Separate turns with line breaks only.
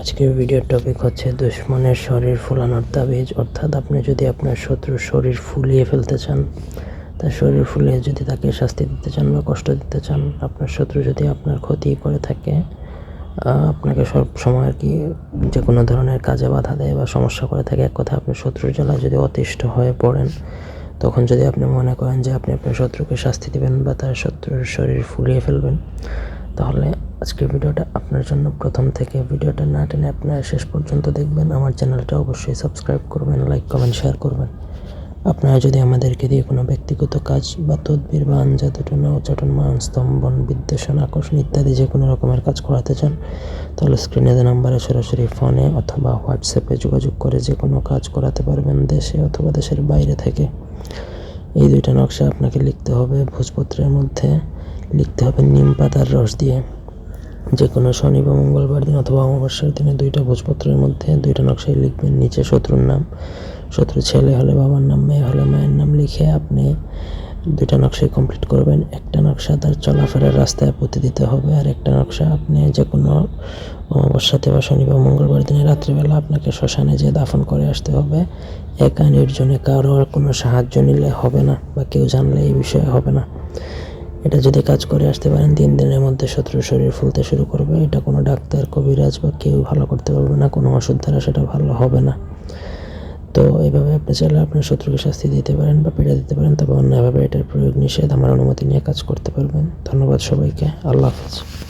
আজকের ভিডিওর টপিক হচ্ছে দুশ্মনের শরীর ফুলানোর তাবিজ। অর্থাৎ আপনি যদি আপনার শত্রুর শরীর ফুলিয়ে ফেলতে চান, তার শরীর ফুলিয়ে যদি তাকে শাস্তি দিতে চান বা কষ্ট দিতে চান, আপনার শত্রু যদি আপনার ক্ষতি করে থাকে আপনাকে সব সময় আর কি যে কোনো ধরনের কাজে বাধা দেয় বা সমস্যা করে থাকে, এক কথা আপনি শত্রুর জ্বালায় যদি অতিষ্ঠ হয়ে পড়েন, তখন যদি আপনি মনে করেন যে আপনি আপনার শত্রুকে শাস্তি দেবেন বা তার শত্রুর শরীর ফুলিয়ে ফেলবেন, তাহলে আজকের ভিডিওটা আপনার জন্য প্রথম থেকে। ভিডিওটা না টেনে আপনারা শেষ পর্যন্ত দেখবেন। আমার চ্যানেলটা অবশ্যই সাবস্ক্রাইব করবেন, লাইক, কমেন্ট, শেয়ার করবেন। আপনারা যদি আমাদেরকে দিয়ে কোনো ব্যক্তিগত কাজ বা তদবির বা আঞ্জাদুটনা উচ্চাটন মান স্তম্ভন বিদ্বেষণ, আকর্ষণ ইত্যাদি যে কোনো রকমের কাজ করাতে চান, তাহলে স্ক্রিনে যে নাম্বারে সরাসরি ফোনে অথবা হোয়াটসঅ্যাপে যোগাযোগ করে যে কোনো কাজ করাতে পারবেন দেশে অথবা দেশের বাইরে থেকে। এই দুইটা নকশা আপনাকে লিখতে হবে ভোজপত্রের মধ্যে। লিখতে হবে নিম পাতার রস দিয়ে। যে কোনো শনি বা মঙ্গলবার দিন অথবা অমাবস্যার দিনে দুইটা ভোজপত্রের মধ্যে দুইটা নকশায় লিখবেন নিচে শত্রুর নাম। শত্রু ছেলে হলে বাবার নাম, মেয়ে হলে মায়ের নাম লিখে আপনি দুইটা নকশাই কমপ্লিট করবেন। একটা নকশা তার চলাফেরার রাস্তায় পুঁতে দিতে হবে আর একটা নকশা আপনি যে কোনো অমাবস্যাতে বা শনি বা মঙ্গলবার দিনে রাত্রিবেলা আপনাকে শ্মশানে যেয়ে দাফন করে আসতে হবে। একা নির্জনে কারোর কোনো সাহায্য নিলে হবে না বা কেউ জানলে এই বিষয়ে হবে না। এটা যদি কাজ করে আসতে পারেন, তিন দিনের মধ্যে শত্রুর শরীর ফুলতে শুরু করবে। এটা কোনো ডাক্তার, কবিরাজ বা কেউ ভালো করতে পারবে না, কোনো ওষুধ দ্বারা সেটা ভালো হবে না। তো এইভাবে আপনি চাইলে আপনার শত্রুকে শাস্তি দিতে পারেন বা পীড়া দিতে পারেন, তবে অন্যভাবে এটার প্রয়োগ নিষেধ। আমার অনুমতি নিয়ে কাজ করতে পারবেন। ধন্যবাদ সবাইকে। আল্লাহ হাফিজ।